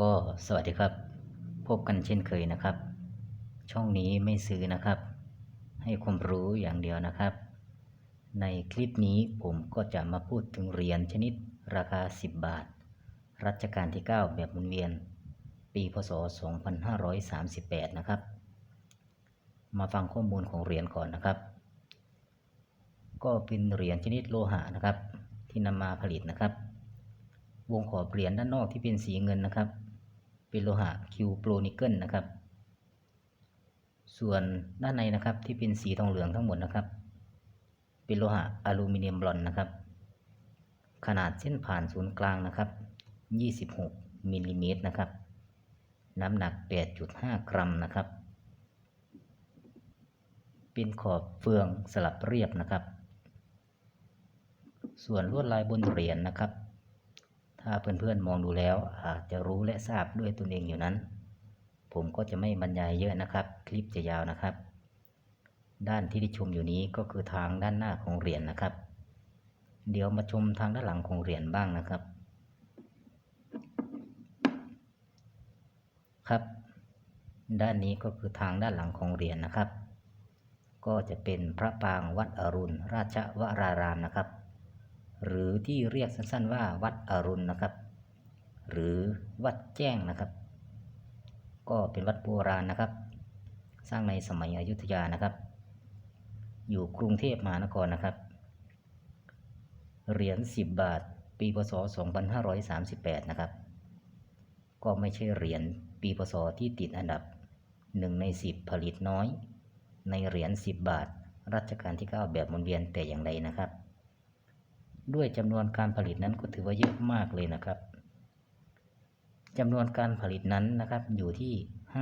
ก็สวัสดีครับ พบกันเช่นเคยนะครับ ช่องนี้ไม่ซื้อนะครับ ให้ความรู้อย่างเดียวนะครับ ในคลิปนี้ผมก็จะมาพูดถึงเหรียญชนิดราคา 10 บาท รัชกาลที่ 9 แบบหมุนเวียน ปีพศ 2538 นะครับ มาฟังข้อมูลของเหรียญก่อนนะครับ ก็เป็นเหรียญชนิดโลหะนะครับ ที่นำมาผลิตนะครับ วงขอบเหรียญด้านนอกที่เป็นสีเงินนะครับ เป็นโลหะคิวโปรนิเกิลนะครับ ส่วนด้านในนะครับที่เป็นสีทองเหลืองทั้งหมดนะครับ เป็นโลหะอลูมิเนียมบลอนนะครับ ขนาดเส้นผ่านศูนย์กลางนะครับ 26มิลลิเมตรนะครับ น้ำหนัก 8.5 กรัมนะครับ เป็นขอบเฟืองสลับเรียบนะครับ ส่วนลวดลายบนเหรียญนะครับ ถ้าเพื่อนๆมองดูแล้วอาจจะรู้และทราบด้วยตนเองอยู่นั้น ผมก็จะไม่บรรยายเยอะนะครับ คลิปจะยาวนะครับ ด้านที่ได้ชมอยู่นี้ก็คือทางด้านหน้าของเหรียญนะครับ เดี๋ยวมาชมทางด้านหลังของเหรียญบ้างนะครับ ครับ ด้านนี้ก็คือทางด้านหลังของเหรียญนะครับ ก็จะเป็นพระปรางวัดอรุณราชวรารามนะครับ หรือที่เรียกสั้นๆว่าวัดอรุณนะครับ หรือวัดแจ้งนะครับ ก็เป็นวัดโบราณนะครับ สร้างในสมัยอยุธยานะครับ อยู่กรุงเทพมหานครนะครับ เหรียญ10 บาท ปีพศ 2538 นะครับ ก็ไม่ใช่เหรียญปีพศที่ติดอันดับ 1 ใน 10 ผลิตน้อย ในเหรียญ10 บาท รัชกาลที่ 9 แบบหมุนเวียนแต่อย่างใดนะครับ ด้วยจำนวนการผลิตนั้นก็ถือว่าเยอะมากเลยนะครับจำนวนการผลิตนั้นนะครับอยู่ที่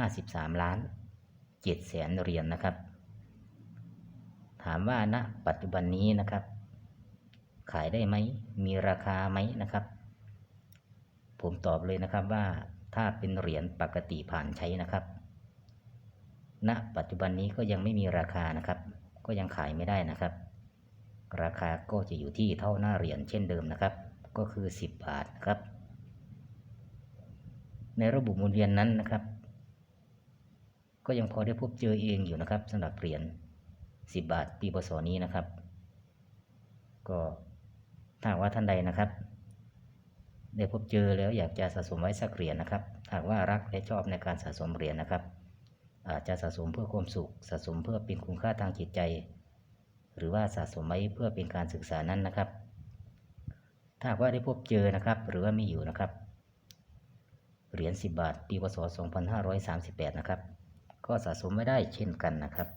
53 ล้าน7แสนเหรียญนนะครับ ถามว่าณปัจจุบันนี้นะครับ ขายได้ไหมมีราคาไหมนะครับ ผมตอบเลยนะครับว่าถ้าเป็นเหรียญปกติผ่านใช้นะครับณปัจจุบันนี้ก็ยังไม่มีราคานะครับ ก็ยังขายไม่ได้นะครับ ราคาก็จะอยู่ที่เท่าหน้าเหรียญเช่นเดิมนะครับ ก็คือ 10 บาทครับ ในระบบหมุนเวียนนั้นนะครับ ก็ยังพอได้พบเจอเองอยู่นะครับสำหรับเหรียญ10 บาทปีพศนี้นะครับ ก็ถ้าว่าท่านใดนะครับได้พบเจอแล้วอยากจะสะสมไว้สักเหรียญนะครับหากว่ารักและชอบในการสะสมเหรียญนะครับ อาจจะสะสมเพื่อความสุขสะสมเพื่อเป็นคุณค่าทางจิตใจ หรือว่าสะสมไว้เพื่อเป็นการศึกษานั้นนะครับ ถ้าว่าได้พบเจอนะครับ หรือว่าไม่อยู่นะครับ เหรียญ10 บาท ปีพศ2538 นะครับ ก็สะสมไม่ได้เช่นกันนะครับ